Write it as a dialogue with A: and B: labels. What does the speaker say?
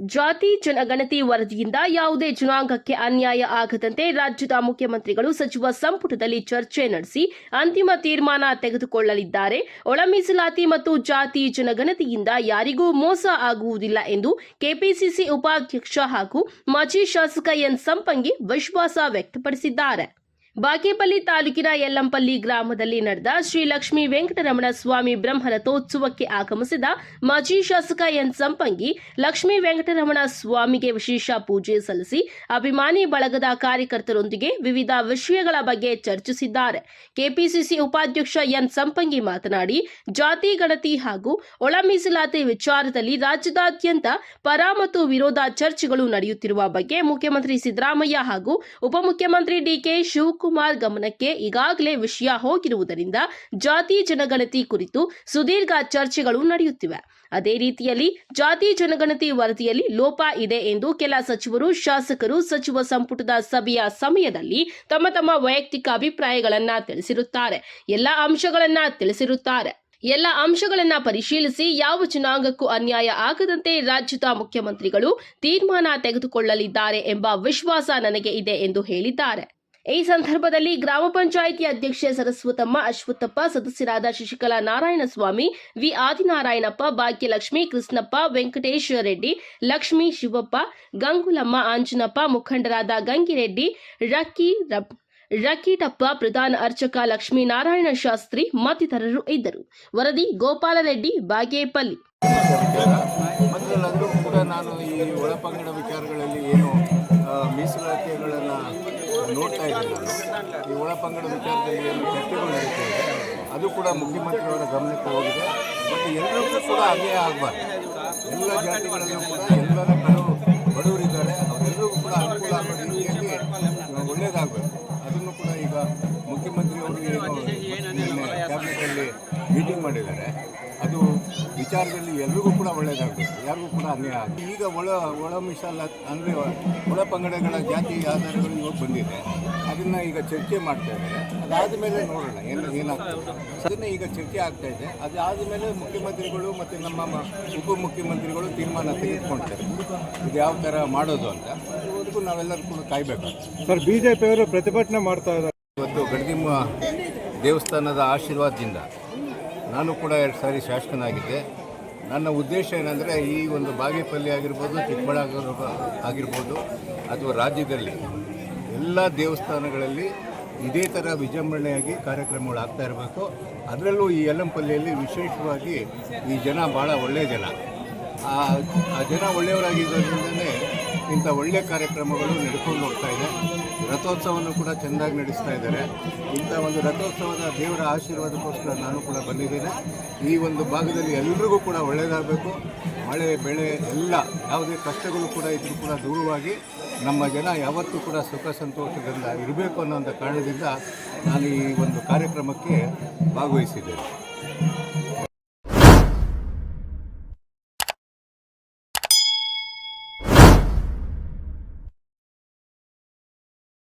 A: ಜಾತಿ, ಜನಗಣತಿ ವರದಿಯಿಂದ ಯಾವುದೇ ಜನಾಂಗಕ್ಕೆ ಅನ್ಯಾಯ ಆಗದಂತೆ ರಾಜ್ಯದ ಮುಖ್ಯಮಂತ್ರಿಗಳು ಸಚಿವ ಸಂಪುಟದಲ್ಲಿ ಚರ್ಚೆ ನಡೆಸಿ ಅಂತಿಮ ತೀರ್ಮಾನ ತೆಗೆದುಕೊಳ್ಳಲಿದ್ದಾರೆ. ಒಳ ಮೀಸಲಾತಿ ಮತ್ತು ಜಾತಿ, ಜನಗಣತಿಯಿಂದ ಯಾರಿಗೂ ಮೋಸ ಆಗುವುದಿಲ್ಲ ಎಂದು ಕೆಪಿಸಿಸಿ ಉಪಾಧ್ಯಕ್ಷ ಹಾಗೂ ಮಾಜಿ ಶಾಸಕ ಎನ್. ಸಂಪಂಗಿ ವಿಶ್ವಾಸ ವ್ಯಕ್ತಪಡಿಸಿದ್ದಾರೆ. ಬಾಗೇಪಲ್ಲಿ ತಾಲೂಕಿನ ಯಲ್ಲಂಪಲ್ಲಿ ಗ್ರಾಮದಲ್ಲಿ ನಡೆದ ಶ್ರೀ ಲಕ್ಷ್ಮೀ ವೆಂಕಟರಮಣ ಸ್ವಾಮಿ ಬ್ರಹ್ಮರಥೋತ್ಸವಕ್ಕೆ ಆಗಮಿಸಿದ ಮಾಜಿ ಶಾಸಕ ಎನ್ ಸಂಪಂಗಿ, ಲಕ್ಷ್ಮೀ ವೆಂಕಟರಮಣ ಸ್ವಾಮಿಗೆ ವಿಶೇಷ ಪೂಜೆ ಸಲ್ಲಿಸಿ ಅಭಿಮಾನಿ ಬಳಗದ ಕಾರ್ಯಕರ್ತರೊಂದಿಗೆ ವಿವಿಧ ವಿಷಯಗಳ ಬಗ್ಗೆ ಚರ್ಚಿಸಿದ್ದಾರೆ. ಕೆಪಿಸಿಸಿ ಉಪಾಧ್ಯಕ್ಷ ಎನ್ ಸಂಪಂಗಿ ಮಾತನಾಡಿ, ಜಾತಿ, ಗಣತಿ ಹಾಗೂ ಒಳ ಮೀಸಲಾತಿ ವಿಚಾರದಲ್ಲಿ ರಾಜ್ಯದಾದ್ಯಂತ ಪರ ಮತ್ತು ವಿರೋಧ ಚರ್ಚೆಗಳು ನಡೆಯುತ್ತಿರುವ ಬಗ್ಗೆ ಮುಖ್ಯಮಂತ್ರಿ ಸಿದ್ದರಾಮಯ್ಯ ಹಾಗೂ ಉಪಮುಖ್ಯಮಂತ್ರಿ ಡಿಕೆ ಶಿವಕುಮಾರ್ ಗಮನಕ್ಕೆ ಈಗಾಗಲೇ ವಿಷಯ ಹೋಗಿರುವುದರಿಂದ ಜಾತಿ ಜನಗಣತಿ ಕುರಿತು ಸುದೀರ್ಘ ಚರ್ಚೆಗಳು ನಡೆಯುತ್ತಿವೆ. ಅದೇ ರೀತಿಯಲ್ಲಿ ಜಾತಿ ಜನಗಣತಿ ವರದಿಯಲ್ಲಿ ಲೋಪ ಇದೆ ಎಂದು ಕೆಲ ಸಚಿವರು, ಶಾಸಕರು, ಸಚಿವ ಸಂಪುಟದ ಸಭೆಯ ಸಮಯದಲ್ಲಿ ತಮ್ಮ ತಮ್ಮ ವೈಯಕ್ತಿಕ ಅಭಿಪ್ರಾಯಗಳನ್ನ ತಿಳಿಸಿರುತ್ತಾರೆ. ಎಲ್ಲ ಅಂಶಗಳನ್ನ ತಿಳಿಸಿರುತ್ತಾರೆ. ಎಲ್ಲ ಅಂಶಗಳನ್ನ ಪರಿಶೀಲಿಸಿ ಯಾವ ಜನಾಂಗಕ್ಕೂ ಅನ್ಯಾಯ ಆಗದಂತೆ ರಾಜ್ಯದ ಮುಖ್ಯಮಂತ್ರಿಗಳು ತೀರ್ಮಾನ ತೆಗೆದುಕೊಳ್ಳಲಿದ್ದಾರೆ ಎಂಬ ವಿಶ್ವಾಸ ನನಗೆ ಇದೆ ಎಂದು ಹೇಳಿದ್ದಾರೆ. ಈ ಸಂದರ್ಭದಲ್ಲಿ ಗ್ರಾಮ ಪಂಚಾಯಿತಿ ಅಧ್ಯಕ್ಷೆ ಸರಸ್ವತಮ್ಮ, ಅಶ್ವತ್ಥಪ್ಪ, ಸದಸ್ಯರಾದ ಶಶಿಕಲಾ ನಾರಾಯಣಸ್ವಾಮಿ, ವಿ. ಆದಿನಾರಾಯಣಪ್ಪ, ಭಾಗ್ಯಲಕ್ಷ್ಮಿ, ಕೃಷ್ಣಪ್ಪ, ವೆಂಕಟೇಶ್ವರ ರೆಡ್ಡಿ, ಲಕ್ಷ್ಮೀ ಶಿವಪ್ಪ, ಗಂಗುಲಮ್ಮ ಆಂಜನಪ್ಪ ಮುಖಂಡರಾದ ಗಂಗಿರೆಡ್ಡಿ, ರಕ್ಕಿ ರಕೀಟಪ್ಪ ಪ್ರಧಾನ ಅರ್ಚಕ ಲಕ್ಷ್ಮೀನಾರಾಯಣ ಶಾಸ್ತ್ರಿ ಮತ್ತಿತರರು ಇದ್ದರು. ವರದಿ ಗೋಪಾಲರೆಡ್ಡಿ ಬಾಗೇಪಲ್ಲಿ.
B: ನೋಡ್ತಾ ಇದ್ದೀನಿ ಈ ಒಳಪಂಗಡ ವಿಚಾರದಲ್ಲಿ ಚರ್ಚೆಗಳು ನಡೀತಾ ಇದೆ, ಅದು ಕೂಡ ಮುಖ್ಯಮಂತ್ರಿಯವರ ಗಮನಕ್ಕೆ ಹೋಗಿದೆ. ಮತ್ತು ಎಲ್ಲರಿಗೂ ಕೂಡ ಅನ್ಯಾಯ ಆಗಬಾರ್ದು. ಎಲ್ಲ ಜಾತಿಗಳಲ್ಲೂ ಕೂಡ ಎಲ್ಲರ ಕಡು ಬಡವರಿದ್ದಾರೆ ಅವರೆಲ್ಲರಿಗೂ ಕೂಡ ಅನುಕೂಲ ಆಗೋ ರೀತಿಯಲ್ಲಿ ಒಳ್ಳೆಯದಾಗಬೇಕು ಅದನ್ನು ಕೂಡ ಈಗ ಮುಖ್ಯಮಂತ್ರಿಯವರು ಏನು ಕ್ಯಾಬಿನೆಟಲ್ಲಿ ಮೀಟಿಂಗ್ ಮಾಡಿದ್ದಾರೆ. ಅದು ವಿಚಾರದಲ್ಲಿ ಎಲ್ರಿಗೂ ಕೂಡ ಒಳ್ಳೆಯದಾಗುತ್ತೆ ಯಾರಿಗೂ ಕೂಡ ಅನ್ಯಾಯ ಆಗ್ತದೆ. ಈಗ ಒಳ ಒಳ ಮಿಸಾಲ ಅಂದರೆ ಒಳ ಪಂಗಡಗಳ ಜಾತಿ ಆಧಾರಗಳು ಇವಾಗ ಬಂದಿದೆ. ಅದನ್ನು ಈಗ ಚರ್ಚೆ ಮಾಡ್ತಾ ಇದ್ದಾರೆ. ಅದಾದ ಮೇಲೆ ನೋಡೋಣ ಏನು ಏನಾಗ್ತದೆ. ಅದನ್ನು ಈಗ ಚರ್ಚೆ ಆಗ್ತಾ ಇದೆ. ಅದಾದ ಮೇಲೆ ಮುಖ್ಯಮಂತ್ರಿಗಳು ಮತ್ತು ನಮ್ಮ ಉಪಮುಖ್ಯಮಂತ್ರಿಗಳು ತೀರ್ಮಾನ ತೆಗೆದುಕೊಳ್ತಾರೆ ಇದು ಯಾವ ಥರ ಮಾಡೋದು ಅಂತ. ಅದಕ್ಕೂ ನಾವೆಲ್ಲರೂ ಕೂಡ ಕಾಯಬೇಕು
C: ಸರ್ ಬಿಜೆಪಿಯವರು ಪ್ರತಿಭಟನೆ ಮಾಡ್ತಾ ಇದ್ದಾರೆ.
B: ಇವತ್ತು ಗಡದಿಮ್ಮ ದೇವಸ್ಥಾನದ ಆಶೀರ್ವಾದದಿಂದ ನಾನು ಕೂಡ ಎರಡು ಸಾರಿ ಶಾಸಕನಾಗಿದ್ದೆ. ನನ್ನ ಉದ್ದೇಶ ಏನಂದರೆ ಈ ಒಂದು ಬಾಗೇಪಲ್ಲಿ ಆಗಿರ್ಬೋದು, ಚಿಕ್ಕಬಳ್ಳಾಪುರ ಆಗಿರ್ಬೋದು ಅಥವಾ ರಾಜ್ಯದಲ್ಲಿ ಎಲ್ಲ ದೇವಸ್ಥಾನಗಳಲ್ಲಿ ಇದೇ ಥರ ವಿಜೃಂಭಣೆಯಾಗಿ ಕಾರ್ಯಕ್ರಮಗಳು ಆಗ್ತಾ ಇರಬೇಕು. ಅದರಲ್ಲೂ ಈ ಯಲ್ಲಂಪಲ್ಲಿಯಲ್ಲಿ ವಿಶೇಷವಾಗಿ ಈ ಜನ ಭಾಳ ಒಳ್ಳೆಯ ಜನ. ಆ ಜನ ಒಳ್ಳೆಯವರಾಗಿರೋದ್ರಿಂದನೇ ಇಂಥ ಒಳ್ಳೆಯ ಕಾರ್ಯಕ್ರಮಗಳು ನಡ್ಕೊಂಡು ಹೋಗ್ತಾ ಇದೆ. ರಥೋತ್ಸವವನ್ನು ಕೂಡ ಚೆನ್ನಾಗಿ ನಡೆಸ್ತಾ ಇದ್ದಾರೆ. ಇಂಥ ಒಂದು ರಥೋತ್ಸವದ ದೇವರ ಆಶೀರ್ವಾದಕ್ಕೋಸ್ಕರ ನಾನು ಕೂಡ ಬಂದಿದ್ದೇನೆ. ಈ ಒಂದು ಭಾಗದಲ್ಲಿ ಎಲ್ರಿಗೂ ಕೂಡ ಒಳ್ಳೆಯದಾಗಬೇಕು. ಮಳೆ, ಬೆಳೆ, ಎಲ್ಲ ಯಾವುದೇ ಕಷ್ಟಗಳು ಕೂಡ ಇದ್ರೂ ಕೂಡ ದೂರವಾಗಿ ನಮ್ಮ ಜನ ಯಾವತ್ತೂ ಕೂಡ ಸುಖ ಸಂತೋಷದಿಂದ ಇರಬೇಕು ಅನ್ನೋಂಥ ಕಾರಣದಿಂದ ನಾನು ಈ ಒಂದು ಕಾರ್ಯಕ್ರಮಕ್ಕೆ ಭಾಗವಹಿಸಿದ್ದೇನೆ.